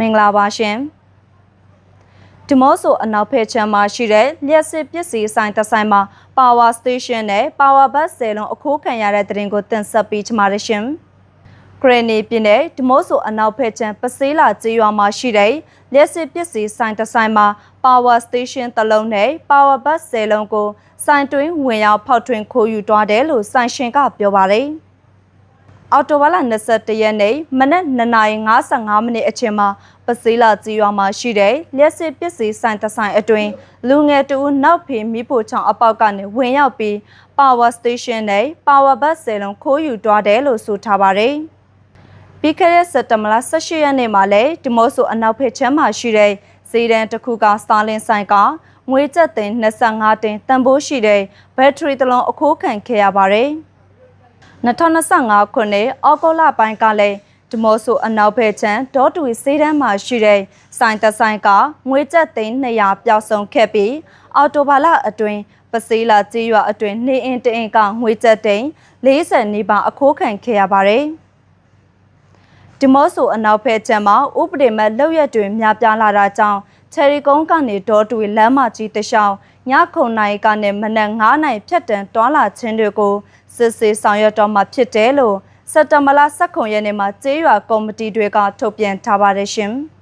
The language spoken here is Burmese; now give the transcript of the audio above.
မင်္ဂလာပါရှင်ဒီမော့ဆိုအနောက်ဖက်ချမ်းမှာရှိတဲ့လျှက်စစ်ပစ္စည်းဆိုင်တစ်ဆိုင်မှာ Power Station နဲ့ Power Bus ဆယ်လုံးအခိုးခံရတဲ့တဲ့ရင်ကိုတင်ဆက်ပေးချင်ပါတယ်ရှင်ဂရနီပြည်နယ်ဒီမော့ဆိုအနောက်ဖက်ချမ်းပစေးလာကျေးရွာမှာရှိတဲ့လျှက်စစ်ပစ္စည်းဆိုင်တစ်ဆိုင်မှာ Power Station တစ်လုံးနဲ့ Power Bus ဆယ်လုံးကိုဆိုင်တွင်းဝင်ရောက်ဖောက်ထွင်းခိုးယူသွားတယ်လို့ဆိုင်ရှင်ကပြောပါတယ် အော်တိုဘာလ21ရက်နေ့မနက်9:55မိနစ်အချိန်မှာပစေးလာကြီးရွာမှာရှိတဲ့လျှက်စစ်ပစ္စည်းဆိုင်တစ်ဆိုင်အတွင်းလူငယ်တူနောက်ဖေးမိဖို့ချောင်းအပေါက်ကနေဝင်ရောက်ပြီး Power Station နဲ့ Power Bus ဆယ်လုံးခိုးယူသွားတယ်လို့ဆိုထားပါတယ်။ပြီးခဲ့တဲ့စက်တဘာလ18ရက်နေ့မှာလည်းဒီမို့ဆိုအနောက်ဖက်ချမ်းမှာရှိတဲ့ဇီဒန်တစ်ခုကစတာလင်ဆိုင်ကငွေကျပ်သိန်း25တင်တန်ဖိုးရှိတဲ့ဘက်ထရီတစ်လုံးအခိုးခံခဲ့ရပါတယ်။ 2025ခုနှစ်အောက်တိုဘာပိုင်းကလည်းဒီမော့ဆိုအနောက်ဘက်ချမ်းဒေါ်တူစေးတန်းမှာရှိတဲ့ဆိုင်တဆိုင်ကငွေကျပ်သိန်း200ပျောက်ဆုံးခဲ့ပြီးအော်တိုဘာလအတွင်းပစေးလာကြေးရွာအတွင်းနေအင်တအင်ကငွေကျပ်သိန်း40နီးပါးအခိုးခံခဲ့ရပါတယ်ဒီမော့ဆိုအနောက်ဘက်ချမ်းမှာဥပဒေမဲ့လောက်ရက်တွေများပြားလာတာကြောင့်ချယ်ရီကုန်းကနေဒေါ်တူလမ်းမကြီးတရှောင်း ညခုံနိုင်ကနေမနက်9နိုင်ဖြတ်တန်းတွာလာခြင်းတွေကိုစစ်ဆေးဆောင်ရွက်တော့မှာဖြစ်တယ်လို့စက်တမလာ၁၉ရက်နေ့မှာကျေးရွာကော်မတီတွေကထုတ်ပြန်ထားပါတယ်ရှင်။